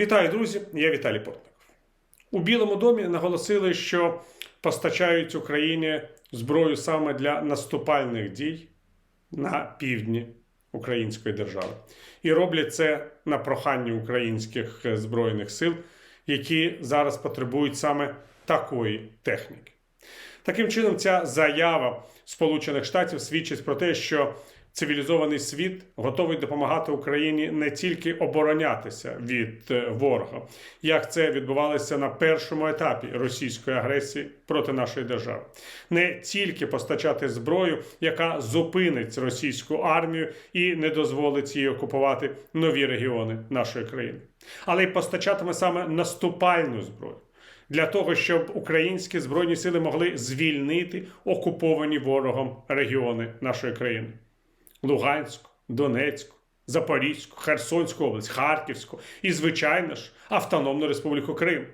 Вітаю, друзі! Я Віталій Портников. У Білому домі наголосили, що постачають Україні зброю саме для наступальних дій на півдні української держави. І роблять це на прохання українських збройних сил, які зараз потребують саме такої техніки. Таким чином, ця заява Сполучених Штатів свідчить про те, що цивілізований світ готовий допомагати Україні не тільки оборонятися від е, ворога, як це відбувалося на першому етапі російської агресії проти нашої держави, не тільки постачати зброю, яка зупинить російську армію і не дозволить їй окупувати нові регіони нашої країни, але й постачатиме саме наступальну зброю для того, щоб українські збройні сили могли звільнити окуповані ворогом регіони нашої країни: Луганську, Донецьку, Запорізьку, Херсонську область, Харківську і, звичайно ж, Автономну Республіку Крим.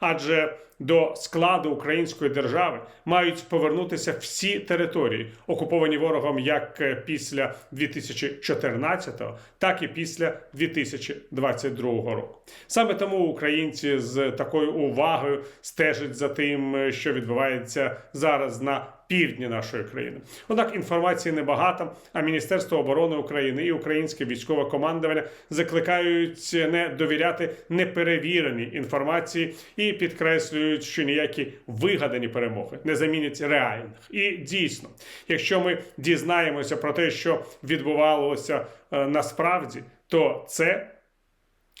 Адже до складу української держави мають повернутися всі території, окуповані ворогом як після 2014-го, так і після 2022 року. Саме тому українці з такою увагою стежать за тим, що відбувається зараз на півдні нашої країни. Однак інформації небагато. А Міністерство оборони України і українське військове командування закликають не довіряти неперевіреній інформації і підкреслюють, що ніякі вигадані перемоги не замінять реальних. І дійсно, якщо ми дізнаємося про те, що відбувалося е, насправді, то це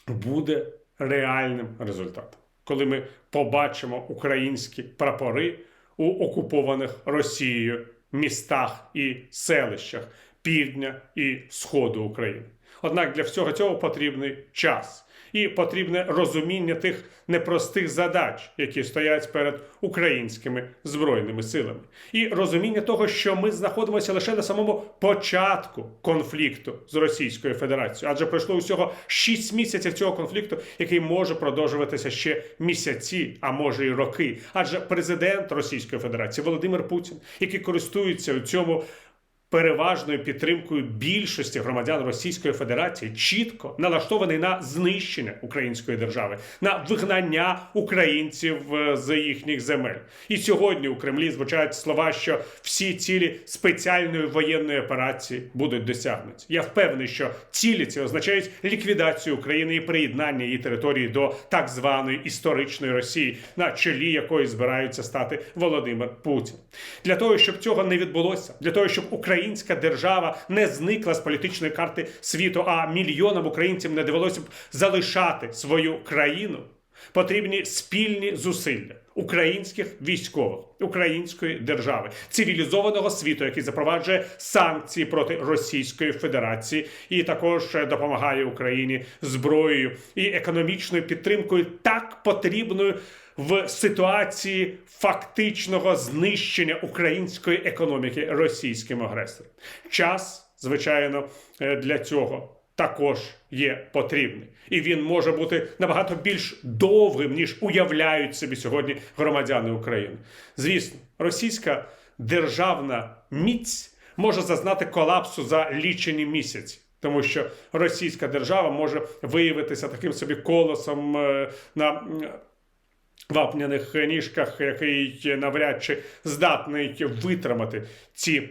буде реальним результатом, коли ми побачимо українські прапори у окупованих Росією містах і селищах півдня і сходу України. Однак для всього цього потрібний час і потрібне розуміння тих непростих задач, які стоять перед українськими збройними силами, і розуміння того, що ми знаходимося лише на самому початку конфлікту з Російською Федерацією, адже пройшло усього 6 місяців цього конфлікту, який може продовжуватися ще місяці, а може й роки. Адже президент Російської Федерації Володимир Путін, який користується у цьому переважною підтримкою більшості громадян Російської Федерації чітко налаштований на знищення української держави, на вигнання українців е, з їхніх земель. І сьогодні у Кремлі звучать слова, що всі цілі спеціальної воєнної операції будуть досягнуті. Я впевнений, що цілі ці означають ліквідацію України і приєднання її території до так званої історичної Росії, на чолі якої збираються стати Володимир Путін. Для того щоб цього не відбулося, для того щоб Україна українська держава не зникла з політичної карти світу, а мільйонам українців не довелося б залишати свою країну. Потрібні спільні зусилля українських військових, української держави, цивілізованого світу, який запроваджує санкції проти Російської Федерації, і також допомагає Україні зброєю і економічною підтримкою, так потрібною в ситуації фактичного знищення української економіки російським агресором. Час, звичайно, е, для цього. Також є потрібний, і він може бути набагато більш довгим ніж уявляють собі сьогодні громадяни України. Звісно, російська державна міць може зазнати колапсу за лічені місяці. Тому що російська держава може виявитися таким собі колосом е, на вапняних ніжках, який навряд чи здатний витримати ці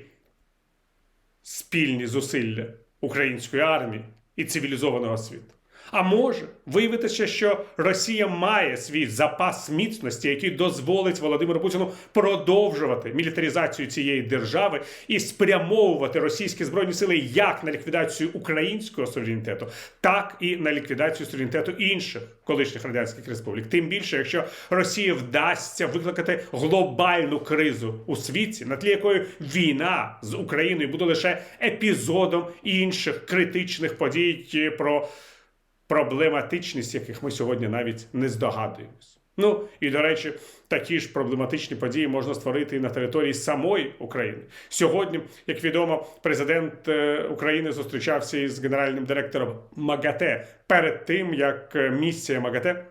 спільні зусилля української армії і цивілізованого світу. А може виявитися, що Росія має свій запас міцності, який дозволить Володимиру Путіну продовжувати мілітаризацію цієї держави і спрямовувати російські збройні сили як на ліквідацію українського суверенітету, так і на ліквідацію суверенітету інших колишніх радянських республік. Тим більше, якщо Росії вдасться викликати глобальну кризу у світі, на тлі якої війна з Україною буде лише епізодом інших критичних подій про проблематичність яких ми сьогодні навіть не здогадуємось. Ну і до речі, такі ж проблематичні події можна створити і на території самої України. Сьогодні, як відомо, президент е, України зустрічався із генеральним директором МАГАТЕ перед тим, як е, місія МАГАТЕ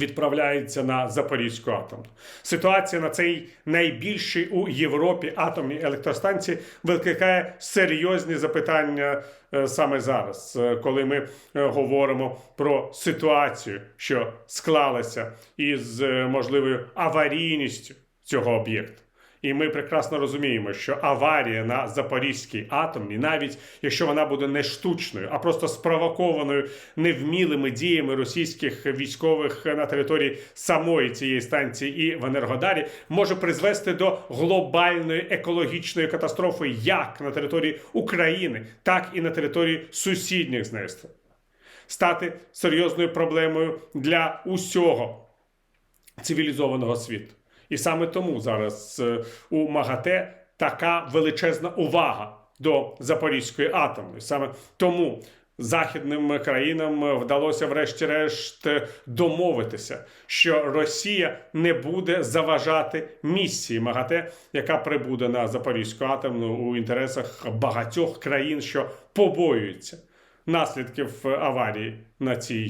відправляється на Запорізьку атомну. Ситуація на цій найбільшій у Європі атомній електростанції викликає серйозні запитання е, саме зараз, е, коли ми е, говоримо про ситуацію, що склалася із можливою аварійністю цього об'єкту. І ми прекрасно розуміємо, що аварія на Запорізькій атомній, навіть якщо вона буде не штучною, а просто спровокованою невмілими діями російських військових на території самої цієї станції і в Енергодарі, може призвести до глобальної екологічної катастрофи як на території України, так і на території сусідніх з нею стати серйозною проблемою для усього цивілізованого світу. І саме тому зараз е, у МАГАТЕ така величезна увага до Запорізької атомної. Саме тому західним країнам вдалося, врешті-решт, домовитися, що Росія не буде заважати місії МАГАТЕ, яка прибуде на Запорізьку атомну у інтересах багатьох країн, що побоюються наслідків аварії на цій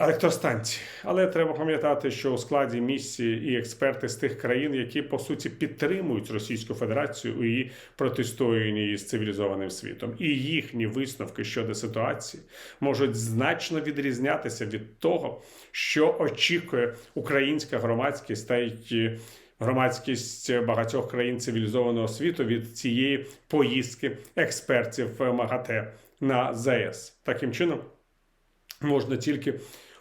електростанції. Але треба пам'ятати, що у складі місії і експерти з тих країн, які по суті підтримують Російську Федерацію у її протистоянні з цивілізованим світом, і їхні висновки щодо ситуації можуть значно відрізнятися від того, що очікує українська громадськість та й Громадськість багатьох країн цивілізованого світу від цієї поїздки експертів МАГАТЕ на ЗАЕС. Таким чином можна тільки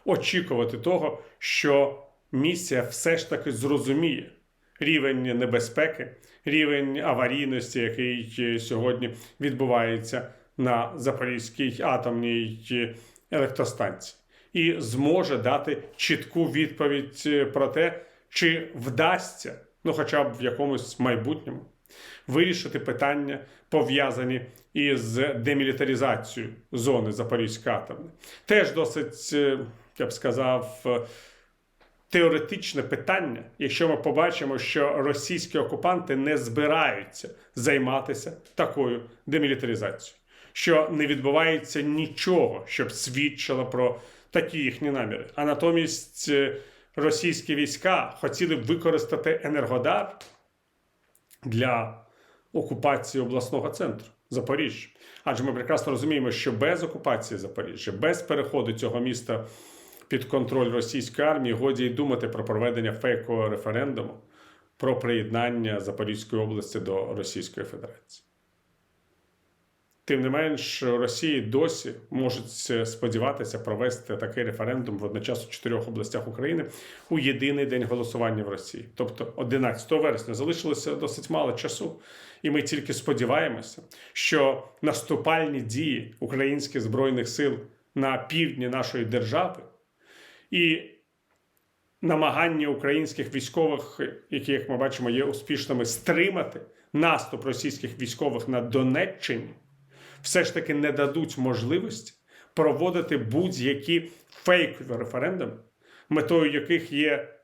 очікувати того, що місія все ж таки зрозуміє рівень небезпеки, рівень аварійності, який сьогодні відбувається на Запорізькій атомній електростанції, і зможе дати чітку відповідь про те, чи вдасться, ну хоча б в якомусь майбутньому, вирішити питання, пов'язані із демілітаризацією зони Запорізької атомної. Теж досить, е, я б сказав, е, теоретичне питання, якщо ми побачимо, що російські окупанти не збираються займатися такою демілітаризацією, що не відбувається нічого, щоб свідчило про такі їхні наміри. А натомість е, російські війська хотіли використати Енергодар для окупації обласного центру Запоріжжя. Адже ми прекрасно розуміємо, що без окупації Запоріжжя, без переходу цього міста під контроль російської армії, годі й думати про проведення фейкового референдуму про приєднання Запорізької області до Російської Федерації. Тим не менш, Росії досі можуть сподіватися провести такий референдум водночас у чотирьох областях України у єдиний день голосування в Росії, тобто 11 вересня, залишилося досить мало часу, і ми тільки сподіваємося, що наступальні дії українських збройних сил на півдні нашої держави і намагання українських військових, які, як ми бачимо, є успішними, стримати наступ російських військових на Донеччині все ж таки не дадуть можливості проводити будь-які фейкові референдуми, метою яких є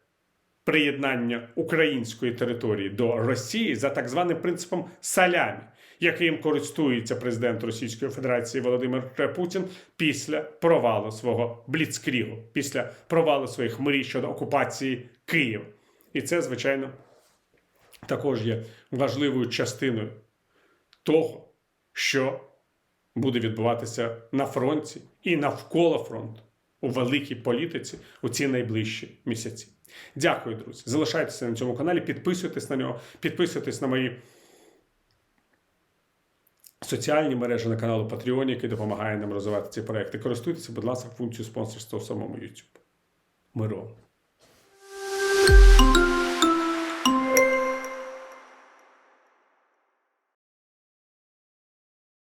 приєднання української території до Росії за так званим принципом салямі, яким користується президент Російської Федерації Володимир Путін після провалу свого бліцкрігу, після провалу своїх мрій щодо окупації Києва. І це, звичайно, також є важливою частиною того, що буде відбуватися на фронті і навколо фронту у великій політиці у ці найближчі місяці. Дякую, друзі. Залишайтеся на цьому каналі, підписуйтесь на нього, підписуйтесь на мої соціальні мережі на каналу Patreon, який допомагає нам розвивати ці проекти. Користуйтеся, будь ласка, функцією спонсорства у самому YouTube. Миром.